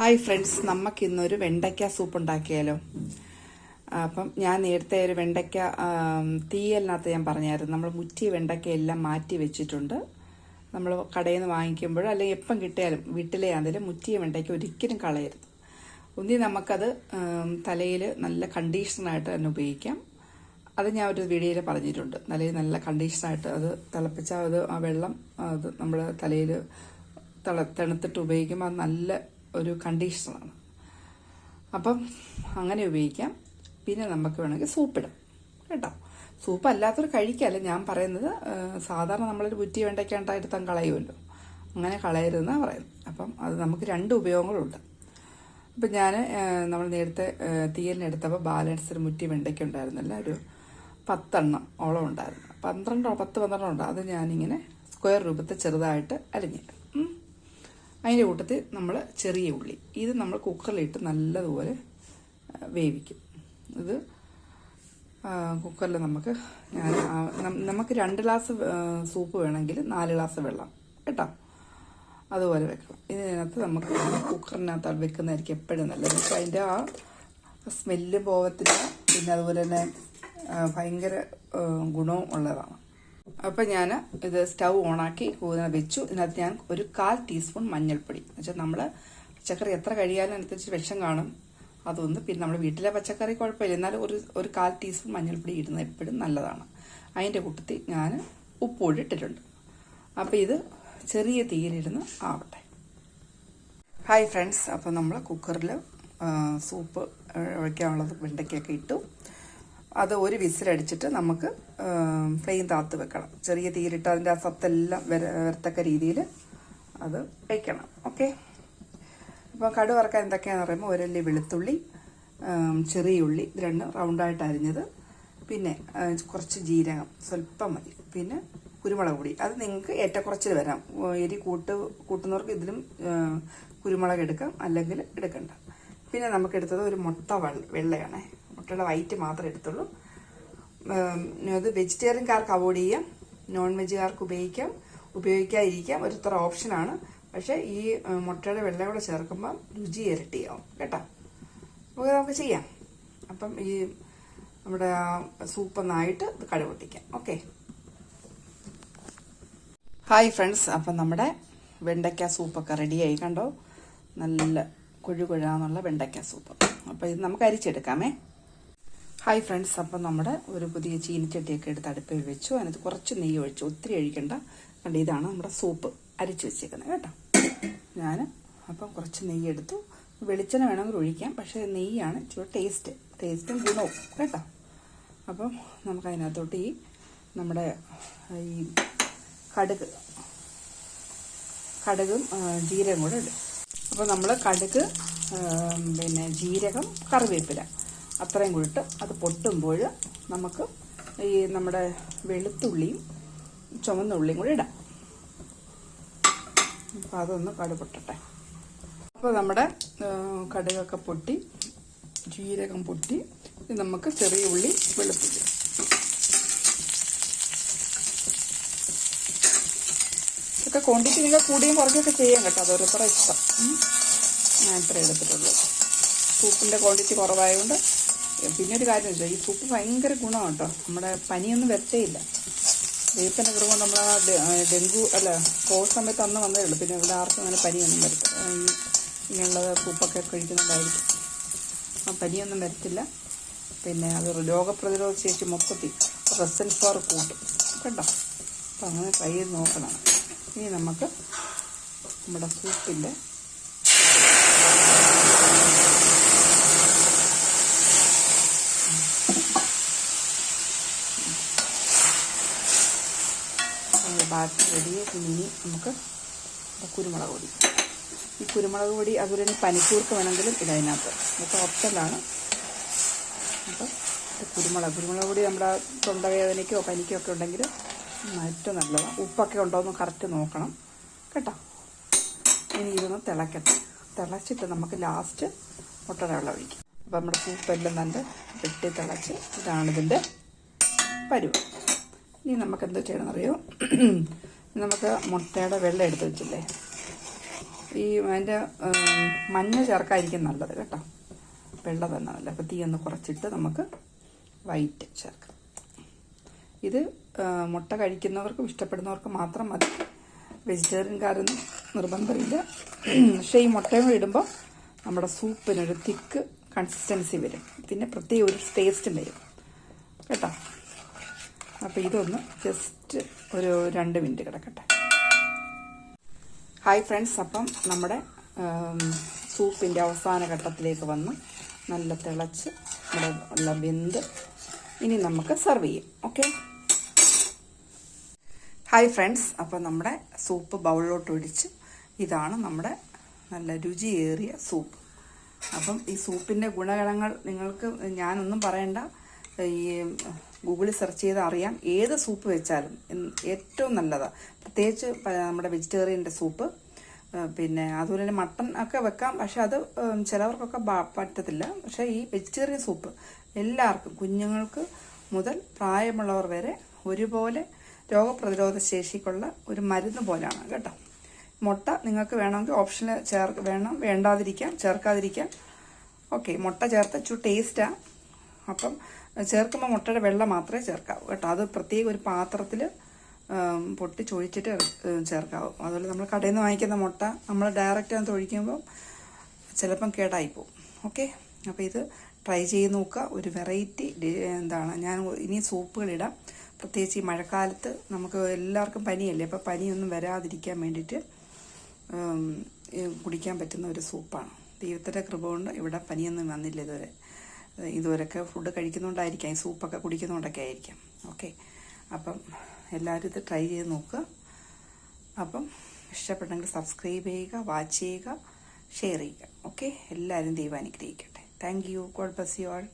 Hi friends നമുക്ക് ഇന്നൊരു വെണ്ടയ്ക്ക സൂപ്പ് ഉണ്ടാക്കിയാലോ? അപ്പം ഞാൻ നേരത്തെ ഒരു വെണ്ടയ്ക്ക തീയലിനകത്ത് ഞാൻ പറഞ്ഞായിരുന്നു. നമ്മൾ മുറ്റിയ വെണ്ടയ്ക്കയെല്ലാം മാറ്റി വെച്ചിട്ടുണ്ട്. നമ്മൾ കടയിൽ നിന്ന് വാങ്ങിക്കുമ്പോൾ അല്ലെങ്കിൽ എപ്പം കിട്ടിയാലും വീട്ടിലെ ആണെങ്കിലും മുറ്റിയ വെണ്ടയ്ക്ക ഒരിക്കലും കളയരുത്. ഒന്നി നമുക്കത് തലയിൽ നല്ല കണ്ടീഷണറായിട്ട് തന്നെ ഉപയോഗിക്കാം. അത് ഞാൻ ഒരു വീഡിയോയിൽ പറഞ്ഞിട്ടുണ്ട്. തലയിൽ നല്ല കണ്ടീഷണറായിട്ട് അത് തിളപ്പിച്ചാൽ അത് ആ വെള്ളം അത് നമ്മൾ തലയിൽ തണുത്തിട്ട് ഉപയോഗിക്കുമ്പോൾ അത് നല്ല ഒരു കണ്ടീഷണറാണ്. അപ്പം അങ്ങനെ ഉപയോഗിക്കാം. പിന്നെ നമുക്ക് വേണമെങ്കിൽ സൂപ്പിടാം. കേട്ടോ? സൂപ്പ് അല്ലാത്തവർ കഴിക്കല്ല ഞാൻ പറയുന്നത്. സാധാരണ നമ്മളൊരു കുറ്റി വെണ്ടയ്ക്കാണ്ട് എടുത്താൽ കളയുമല്ലോ. അങ്ങനെ കളയരുതെന്നാണ് പറയുന്നത്. അപ്പം അത് നമുക്ക് രണ്ട് ഉപയോഗങ്ങളുണ്ട്. അപ്പം ഞാൻ നമ്മൾ നേരത്തെ തീയലിനെടുത്തപ്പോൾ ബാലൻസ് ഒരു മുറ്റി വെണ്ടയ്ക്ക ഉണ്ടായിരുന്നില്ല. ഒരു പത്തെണ്ണം ഓളം ഉണ്ടായിരുന്നു. പന്ത്രണ്ടോ പത്ത് പന്ത്രണ്ടോ ഉണ്ട്. അത് ഞാനിങ്ങനെ സ്ക്വയർ രൂപത്തിൽ ചെറുതായിട്ട് അരിഞ്ഞിട്ട്. അതിന്റെ കൂട്ടത്തിൽ നമ്മൾ ചെറിയ ഉള്ളി. ഇത് നമ്മൾ കുക്കറിലിട്ട് നല്ലതുപോലെ വേവിക്കും. ഇത് കുക്കറിൽ നമുക്ക് ഞാൻ നമുക്ക് രണ്ട് ഗ്ലാസ് സൂപ്പ് വേണമെങ്കിൽ നാല് ഗ്ലാസ് വെള്ളം കേട്ടോ? അതുപോലെ വെക്കണം. ഇതിനകത്ത് നമുക്ക് കുക്കറിനകത്ത് വെക്കുന്നതായിരിക്കും എപ്പോഴും നല്ലത്. പക്ഷെ അതിന്റെ ആ സ്മെല്ല് പോകത്തില്ല. പിന്നെ അതുപോലെ തന്നെ ഭയങ്കര ഗുണവും ഉള്ളതാണ്. അപ്പം ഞാൻ ഇത് സ്റ്റൗ ഓണാക്കി കൂതിനെ വെച്ചു. ഇതിനകത്ത് ഞാൻ ഒരു കാൽ ടീസ്പൂൺ മഞ്ഞൾപ്പൊടി. എന്നുവെച്ചാൽ നമ്മൾ പച്ചക്കറി എത്ര കഴിയാലും അനുസരിച്ച് വിഷം കാണും. അതൊന്ന് പിന്നെ നമ്മൾ വീട്ടിലെ പച്ചക്കറി കുഴപ്പമില്ല. എന്നാലും ഒരു ഒരു കാൽ ടീസ്പൂൺ മഞ്ഞൾപ്പൊടി ഇടുന്നത് എപ്പോഴും നല്ലതാണ്. അതിന്റെ കൂട്ടത്തിൽ ഞാൻ ഉപ്പുകൂടി ഇട്ടിട്ടുണ്ട്. അപ്പോൾ ഇത് ചെറിയ തീയിലിരുന്ന് ആവട്ടെ. Hi friends. അപ്പോൾ നമ്മൾ കുക്കറിൽ സൂപ്പ് വയ്ക്കാനുള്ളത് വെണ്ടയ്ക്കൊക്കെ ഇട്ടു. അത് ഒരു വിസിലടിച്ചിട്ട് നമുക്ക് ഫ്ലെയിം താത്ത് വെക്കണം. ചെറിയ തീരിട്ട് അതിന്റെ ആ സത്തെല്ലാം വര വരത്തക്ക രീതിയിൽ അത് വയ്ക്കണം ഓക്കെ? ഇപ്പോൾ കടു വറക്കാൻ എന്തൊക്കെയാണെന്ന് പറയുമ്പോൾ ഒരല്ലി വെളുത്തുള്ളി ചെറിയ ഉള്ളി ഇത് രണ്ടും റൗണ്ടായിട്ട് അരിഞ്ഞത്. പിന്നെ കുറച്ച് ജീരകം സ്വല്പം മതി. പിന്നെ കുരുമുളക് പൊടി. അത് നിങ്ങൾക്ക് ഏറ്റക്കുറച്ചിൽ വരാം. എരി കൂട്ട് കൂട്ടുന്നവർക്ക് ഇതിലും കുരുമുളക് എടുക്കാം. അല്ലെങ്കിൽ എടുക്കണ്ട. പിന്നെ നമുക്ക് എടുത്തത് ഒരു മുട്ട വെള്ള വെള്ളയാണേ. മുട്ടയുടെ വൈറ്റ് മാത്രമേ എടുത്തുള്ളൂ. അത് വെജിറ്റേറിയൻകാർക്ക് അവോയ്ഡ് ചെയ്യാം. നോൺ വെജുകാർക്ക് ഉപയോഗിക്കാം. ഉപയോഗിക്കാതിരിക്കാം. ഒരു ഓപ്ഷനാണ് പക്ഷേ ഈ മുട്ടയുടെ വെള്ള കൂടെ ചേർക്കുമ്പോൾ രുചി ഇരട്ടിയാവും. കേട്ടോ? അപ്പോൾ നമുക്ക് ചെയ്യാം. അപ്പം ഈ നമ്മുടെ സൂപ്പ് ഒന്നായിട്ട് ഇത് കടുപൊട്ടിക്കാം ഓക്കെ ഹായ് ഫ്രണ്ട്സ് അപ്പം നമ്മുടെ വെണ്ടയ്ക്ക സൂപ്പൊക്കെ റെഡിയായി കണ്ടോ? നല്ല കൊഴുകൊഴാന്നുള്ള വെണ്ടയ്ക്ക സൂപ്പ് അപ്പം ഇത് നമുക്ക് അരിച്ചെടുക്കാമേ. ഹായ് ഫ്രണ്ട്സ് അപ്പം നമ്മുടെ ഒരു പുതിയ ചീനിച്ചട്ടിയൊക്കെ എടുത്ത് അടുപ്പിൽ വെച്ചു. അതിനകത്ത് കുറച്ച് നെയ്യ് ഒഴിച്ചു. ഒത്തിരി ഒഴിക്കണ്ട. കണ്ട് ഇതാണ് നമ്മുടെ സൂപ്പ് അരിച്ചു വെച്ചേക്കുന്നത് കേട്ടോ. ഞാൻ അപ്പം കുറച്ച് നെയ്യ് എടുത്തു. വെളിച്ചെണ്ണ വേണമെങ്കിൽ ഒഴിക്കാം. പക്ഷേ നെയ്യാണ് ഇച്ചിരി ടേസ്റ്റ് ടേസ്റ്റും ഗുണവും കേട്ടോ. അപ്പം നമുക്ക് അതിനകത്തോട്ട് ഈ നമ്മുടെ ഈ കടുക് കടുകും ജീരകം കൂടെ ഇടും. അപ്പോൾ നമ്മൾ കടുക് പിന്നെ ജീരകം കറിവേപ്പില. അത്രയും കൂടിട്ട് അത് പൊട്ടുമ്പോൾ നമുക്ക് ഈ നമ്മുടെ വെളുത്തുള്ളിയും ചുവന്ന ഉള്ളിയും കൂടി ഇടാം. അപ്പോൾ അതൊന്ന് കടുക് പൊട്ടട്ടെ അപ്പോൾ നമ്മുടെ കടുകൊക്കെ പൊട്ടി ജീരകം പൊട്ടി നമുക്ക് ചെറിയ ഉള്ളി വെളുത്തുള്ളി. ഇതൊക്കെ ക്വാണ്ടിറ്റി നിങ്ങൾ കൂടിയും കുറഞ്ഞൊക്കെ ചെയ്യാം കേട്ടോ. അത് ഇഷ്ടം. ഞാൻ ഇത്ര എടുത്തിട്ടുള്ളൂ. സൂപ്പിന്റെ ക്വാണ്ടിറ്റി കുറവായതുകൊണ്ട് പിന്നെ ഒരു കാര്യം വെച്ചാൽ ഈ സൂപ്പ് ഭയങ്കര ഗുണമാണ് കേട്ടോ. നമ്മുടെ പനിയൊന്നും വരത്തേയില്ല. ദൈവത്തിന്റെ കൃപ നമ്മൾ ഡെങ്കു അല്ല കോവിഡ് സമയത്ത് അന്ന് വന്നേ ഉള്ളൂ. പിന്നെ ഇവിടെ ആർക്കും അങ്ങനെ പനിയൊന്നും വരത്തില്ല. ഇങ്ങനെയുള്ളത് സൂപ്പൊക്കെ കഴിക്കുന്നുണ്ടായിരിക്കും ആ പനിയൊന്നും വരത്തില്ല. പിന്നെ അത് രോഗപ്രതിരോധ ശേഷി മൊത്തത്തിൽ റെസൻസ് ഫോർ കൂട്ടും. കേട്ടോ അപ്പം അങ്ങനെ ട്രൈ ചെയ്ത് നോക്കണം. ഇനി നമുക്ക് നമ്മുടെ സൂപ്പിന്റെ ബാറ്റ് റെഡി പിന്നെ ഇനി നമുക്ക് കുരുമുളക് പൊടി. ഈ കുരുമുളക് പൊടി അതുപോലെ തന്നെ പനിക്കൂർക്ക് വേണമെങ്കിലും ഇടതിനകത്ത് ഇതൊക്കെ ഓപ്ഷനിലാണ് അപ്പം ഇത് കുരുമുളക് കുരുമുളക് പൊടി നമ്മുടെ തൊണ്ടവേദനയ്ക്കോ പനിക്കോ ഒക്കെ ഉണ്ടെങ്കിൽ ഏറ്റവും നല്ലതാണ്. ഉപ്പൊക്കെ ഉണ്ടോ എന്ന് കറക്റ്റ് നോക്കണം കേട്ടോ. ഇനി ഇതൊന്ന് തിളക്കട്ടെ. തിളച്ചിട്ട് നമുക്ക് ലാസ്റ്റ് മുട്ടയുടെ വെള്ളം ഒഴിക്കാം. അപ്പം നമ്മുടെ സൂപ്പെല്ലാം നല്ല വെട്ടി തിളച്ച് ഇതാണ് ഇതിന്റെ പരുവ്. ഇനി നമുക്ക് എന്താ എന്ത് അറിയോ നമുക്ക് മുട്ടയുടെ വെള്ളം എടുത്ത് വെച്ചില്ലേ? ഈ അതിന്റെ മഞ്ഞ ചേർക്കായിരിക്കും നല്ലത് കേട്ടോ. വെള്ളം തന്നെ നല്ല. അപ്പോൾ തീ ഒന്ന് കുറച്ചിട്ട് നമുക്ക് വൈറ്റ് ചേർക്കാം. ഇത് മുട്ട കഴിക്കുന്നവർക്കും ഇഷ്ടപ്പെടുന്നവർക്കും മാത്രം മതി. വെജിറ്റേറിയൻകാരൊന്നും നിർബന്ധമില്ല. പക്ഷേ ഈ മുട്ടയും ഇടുമ്പോൾ നമ്മുടെ സൂപ്പിനൊരു തിക്ക് കൺസിസ്റ്റൻസി വരും. പിന്നെ പ്രത്യേക ഒരു ടേസ്റ്റും വരും. കേട്ടോ? അപ്പോൾ ഇതൊന്ന് ജസ്റ്റ് ഒരു രണ്ട് മിനിറ്റ് കിടക്കട്ടെ. ഹായ് ഫ്രണ്ട്സ് അപ്പം നമ്മുടെ സൂപ്പിന്റെ അവസാന ഘട്ടത്തിലേക്ക് വന്ന് നല്ല തിളച്ച് നമ്മുടെ ഉള്ള വെന്ത് ഇനി നമുക്ക് സെർവ് ചെയ്യും ഓക്കെ ഹായ് ഫ്രണ്ട്സ് അപ്പം നമ്മുടെ സൂപ്പ് ബൗളിലോട്ട് ഒഴിച്ച് ഇതാണ് നമ്മുടെ നല്ല രുചിയേറിയ സൂപ്പ്. അപ്പം ഈ സൂപ്പിന്റെ ഗുണഗണങ്ങൾ നിങ്ങൾക്ക് ഞാനൊന്നും പറയണ്ട. ഈ ഗൂഗിളിൽ സെർച്ച് ചെയ്താൽ അറിയാം ഏത് സൂപ്പ് വെച്ചാലും. ഏറ്റവും നല്ലതാണ് പ്രത്യേകിച്ച് നമ്മുടെ വെജിറ്റേറിയന്റെ സൂപ്പ് പിന്നെ അതുപോലെ തന്നെ മട്ടൺ ഒക്കെ വെക്കാം. പക്ഷെ അത് ചിലവർക്കൊക്കെ പറ്റത്തില്ല. പക്ഷെ ഈ വെജിറ്റേറിയൻ സൂപ്പ് എല്ലാവർക്കും കുഞ്ഞുങ്ങൾക്ക് മുതൽ പ്രായമുള്ളവർ വരെ ഒരുപോലെ രോഗപ്രതിരോധ ശേഷിക്കുള്ള ഒരു മരുന്ന് പോലെയാണ് കേട്ടോ. മുട്ട നിങ്ങൾക്ക് വേണമെങ്കിൽ ഓപ്ഷനിൽ ചേർ വേണം വേണ്ടാതിരിക്കാം ചേർക്കാതിരിക്കാം. ഓക്കെ മുട്ട ചേർത്ത് ഇച്ചിരി ടേസ്റ്റാണ് അപ്പം ചേർക്കുമ്പോൾ മുട്ടയുടെ വെള്ളം മാത്രമേ ചേർക്കാവൂ കേട്ടോ. അത് പ്രത്യേക ഒരു പാത്രത്തിൽ പൊട്ടി ചൊഴിച്ചിട്ട് ചേർക്കാവൂ. അതുപോലെ നമ്മൾ കടയിൽ നിന്ന് വാങ്ങിക്കുന്ന മുട്ട നമ്മൾ ഡയറക്റ്റ് അത് തൊഴിക്കുമ്പോൾ ചിലപ്പം കേടായി പോകും ഓക്കെ അപ്പോൾ ഇത് ട്രൈ ചെയ്ത് നോക്കുക. ഒരു വെറൈറ്റി എന്താണ് ഞാൻ ഇനി സൂപ്പുകളിടാം പ്രത്യേകിച്ച് ഈ മഴക്കാലത്ത് നമുക്ക് എല്ലാവർക്കും പനിയല്ലേ? അപ്പോൾ പനിയൊന്നും വരാതിരിക്കാൻ വേണ്ടിയിട്ട് കുടിക്കാൻ പറ്റുന്ന ഒരു സൂപ്പാണ്. ദൈവത്തിന്റെ കൃപ കൊണ്ട് ഇവിടെ പനിയൊന്നും വന്നില്ല ഇതുവരെ. ഇതുവരെയൊക്കെ ഫുഡ് കഴിക്കുന്നുണ്ടായിരിക്കാം ഈ സൂപ്പൊക്കെ കുടിക്കുന്നുണ്ടൊക്കെ ആയിരിക്കാം. ഓക്കെ അപ്പം എല്ലാവരും ഇത് ട്രൈ ചെയ്ത് നോക്കുക അപ്പം ഇഷ്ടപ്പെട്ടെങ്കിൽ സബ്സ്ക്രൈബ് ചെയ്യുക വാച്ച് ചെയ്യുക ഷെയർ ചെയ്യുക. ഓക്കെ എല്ലാവരും ദൈവം അനുഗ്രഹിക്കട്ടെ. Thank you God bless you all